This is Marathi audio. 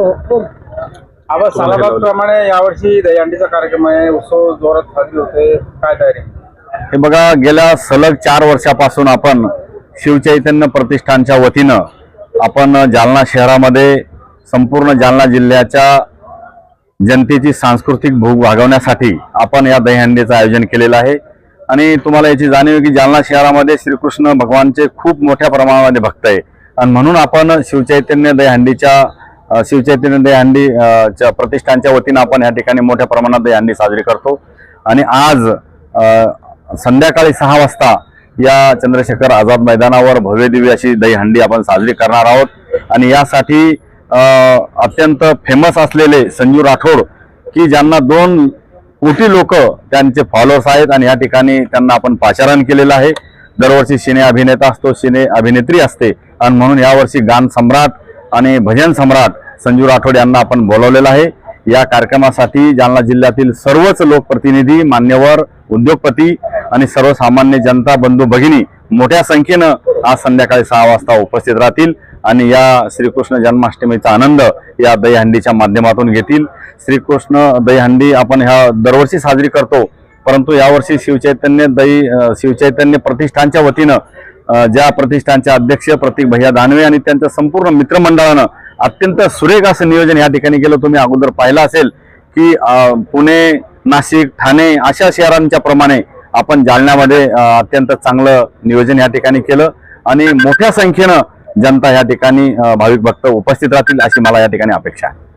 आपण सालाबाद प्रमाणे यावर्षी दहीहंडीचा कार्यक्रम आहे. उत्सव जोरात साजरी होते. काय तयारी? हे बघा गेल्या सलग चार वर्षापासून आपण शिवचैतन्य प्रतिष्ठानच्या वतीनं आपण जालना शहरामध्ये संपूर्ण जालना जिल्ह्याच्या जनतेची सांस्कृतिक भूक भागवण्यासाठी आपण या दहीहंडीचं आयोजन केलेलं आहे. आणि तुम्हाला याची जाणीव आहे की जालना शहरामध्ये श्रीकृष्ण भगवानचे खूप मोठ्या प्रमाणामध्ये भक्त आहे. आणि म्हणून आपण शिवचैतन्य दहीहंडीच्या शिवचैतन्य दहीहंडी च्या प्रतिष्ठानच्या वतीनं आपण या ठिकाणी मोठ्या प्रमाणात दहीहंडी साजरी करतो. आणि आज संध्याकाळी सहा वाजता या चंद्रशेखर आझाद मैदानावर भव्य दिव्य अशी दहीहंडी आपण साजरी करणार आहोत. आणि यासाठी अत्यंत फेमस असलेले संजू राठोड की ज्यांना दोन कोटी लोक त्यांचे फॉलोअर्स आहेत आणि या ठिकाणी त्यांना आपण पाचारण केलेलं आहे. दरवर्षी सिने अभिनेता असतो सिने अभिनेत्री असते. आणि म्हणून यावर्षी गान सम्राट आणि भजन सम्राट संजू राठोड यांना आपण बोलवलेलं आहे. या कार्यक्रमासाठी जालना जिल्ह्यातील सर्वच लोकप्रतिनिधी मान्यवर उद्योगपती आणि सर्वसामान्य जनता बंधू भगिनी मोठ्या संख्येनं आज संध्याकाळी सहा वाजता उपस्थित राहतील आणि या श्रीकृष्ण जन्माष्टमीचा आनंद या दहीहंडीच्या माध्यमातून घेतील. श्रीकृष्ण दहीहंडी आपण ह्या दरवर्षी साजरी करतो परंतु यावर्षी शिवचैतन्य दही शिवचैतन्य प्रतिष्ठानच्या वतीनं ज्या प्रतिष्ठानचे अध्यक्ष प्रतीक भैया दानवे आणि त्यांच्या संपूर्ण मित्रमंडळानं अत्यंत सुरेख असं नियोजन या ठिकाणी केलं. तुम्ही अगोदर पाहिलं असेल की पुणे नाशिक ठाणे अशा शहरांच्या प्रमाणे आपण जालन्यामध्ये अत्यंत चांगलं नियोजन या ठिकाणी केलं. आणि मोठ्या संख्येनं जनता या ठिकाणी भाविक भक्त उपस्थित राहतील अशी मला या ठिकाणी अपेक्षा आहे.